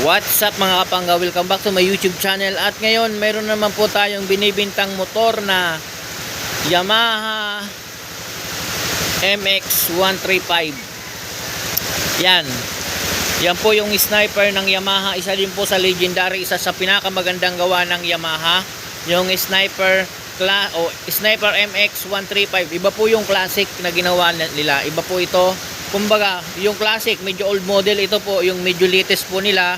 What's up mga kapangga? Welcome back to my YouTube channel. At ngayon meron naman po tayong binibintang motor na Yamaha MX135 Yan. Yan po yung sniper ng Yamaha. Isa din po sa legendary. Isa sa pinakamagandang gawa ng Yamaha. Yung sniper o sniper MX135 Iba po yung classic na ginawa nila. Iba po ito Kumbaga, yung classic, medyo old model ito po, yung medyo latest po nila.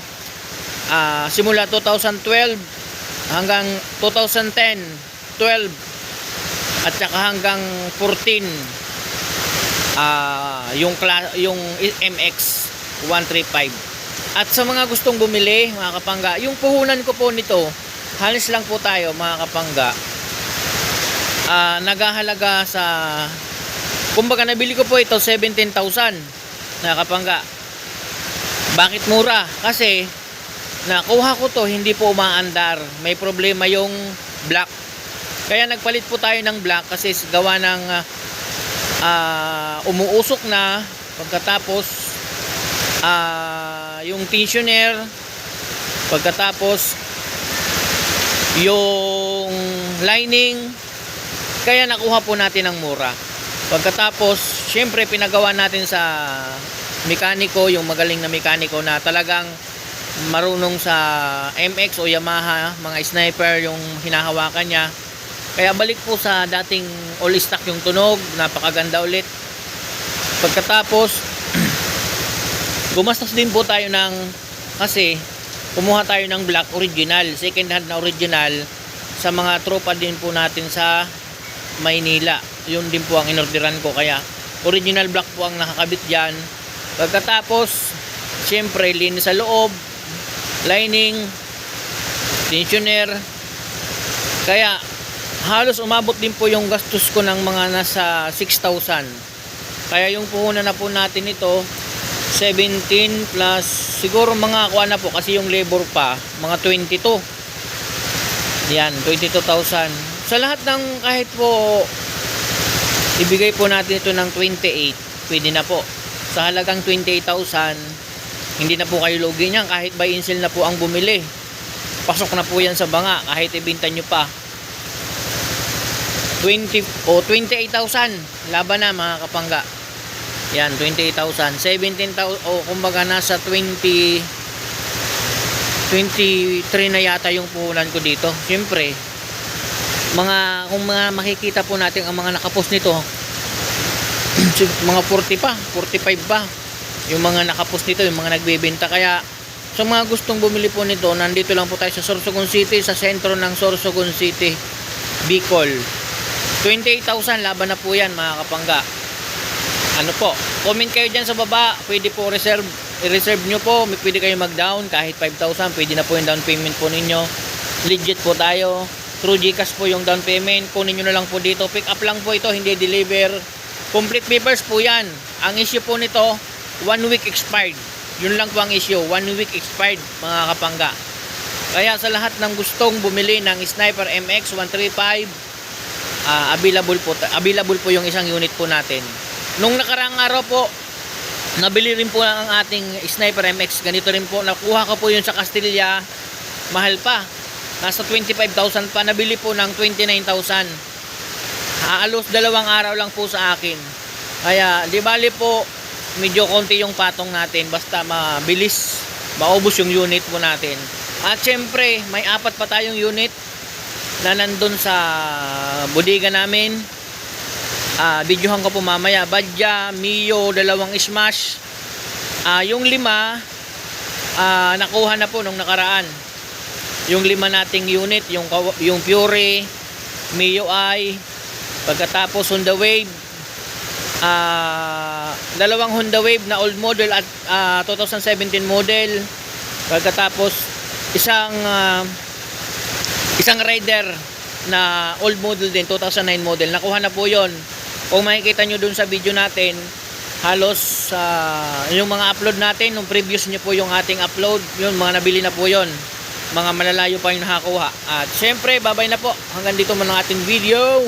Ah, simula 2012 hanggang 2010, 12 at saka hanggang 14 ah yung yung MX 135. At sa mga gustong bumili, mga kapangga, yung puhunan ko po nito, halos lang po tayo mga kapangga. Ah, nagahalaga sa Kumbaga nabili ko po ito 17,000 na kapangga. Bakit mura? Kasi nakuha ko to hindi po umaandar. May problema yung black. Kaya nagpalit po tayo ng black kasi gawa ng ah, umuusok na pagkatapos ah, yung tensioner pagkatapos yung lining kaya nakuha po natin ng mura Pagkatapos, syempre pinagawa natin sa mekaniko, yung magaling na mekaniko na talagang marunong sa MX o Yamaha, mga sniper yung hinahawakan niya. Kaya balik po sa dating all stock yung tunog, napakaganda ulit. Pagkatapos, gumastos din po tayo ng, kasi kumuha tayo ng black original, second hand na original sa mga tropa din po natin sa Maynila. Yun din po ang inorderan ko kaya original black po ang nakakabit diyan. Pagkatapos, syempre linis sa loob, lining, tensioner. Kaya halos umabot din po yung gastos ko ng mga nasa 6,000. Kaya yung puhunan na po natin ito 17 plus siguro mga kuha na po kasi yung labor pa mga 22 yan 22,000 sa lahat ng kahit po ibigay po natin ito ng 28 pwede na po. Sa halagang 28,000 hindi na po kayo lugi niyan kahit by insel na po ang bumili. Pasok na po yan sa banga kahit ibinta nyo pa. 20 o 28,000 laban na mga kapangga. Yan 28,000 17,000 o kumbaga nasa 20 23 na yata yung puhunan ko dito. Siyempre mga kung mga makikita po natin ang mga nakapost nito mga 40 pa 45 pa yung mga nakapost nito yung mga nagbebenta. Kaya sa mga gustong bumili po nito nandito lang po tayo sa Sorsogon City sa sentro ng Sorsogon City Bicol. 28,000 laban na po yan mga kapangga. Ano po? Comment kayo dyan sa baba. Pwede po reserve i-reserve nyo po. Pwede kayo mag down kahit 5,000 pwede na po yung down payment po ninyo. Legit po tayo through Gcash po yung down payment. Kunin nyo na lang po dito. Pick up lang po ito hindi deliver. Complete papers po yan. Ang issue po nito one week expired. Yun lang po ang issue one week expired mga kapangga. Kaya sa lahat ng gustong bumili ng Sniper MX 135 ah, available po available po yung isang unit po natin. Nung nakarang araw po nabili rin po ang ating Sniper MX ganito rin po nakuha ko po yun sa Castilla. Mahal pa nasa 25,000 pa. Nabili po ng 29,000 halos dalawang araw lang po sa akin. Kaya di bali po medyo konti yung patong natin. Basta mabilis maubos yung unit po natin. At syempre may apat pa tayong unit na nandun sa bodega namin. Ah videohan ko po mamaya. Badja, Mio, dalawang Smash. Ah yung lima ah nakuha na po nung nakaraan yung lima nating unit yung yung Fury Mio I pagkatapos Honda Wave ah dalawang Honda Wave na old model at ah, 2017 model pagkatapos isang ah, isang rider na old model din 2009 model. Nakuha na po yon kung makikita nyo dun sa video natin halos ah, yung mga upload natin nung previous nyo po yung ating upload yun mga nabili na po yon mga malalayo pa yung nakakuha. At syempre babay na po. Hanggang dito man ang ating video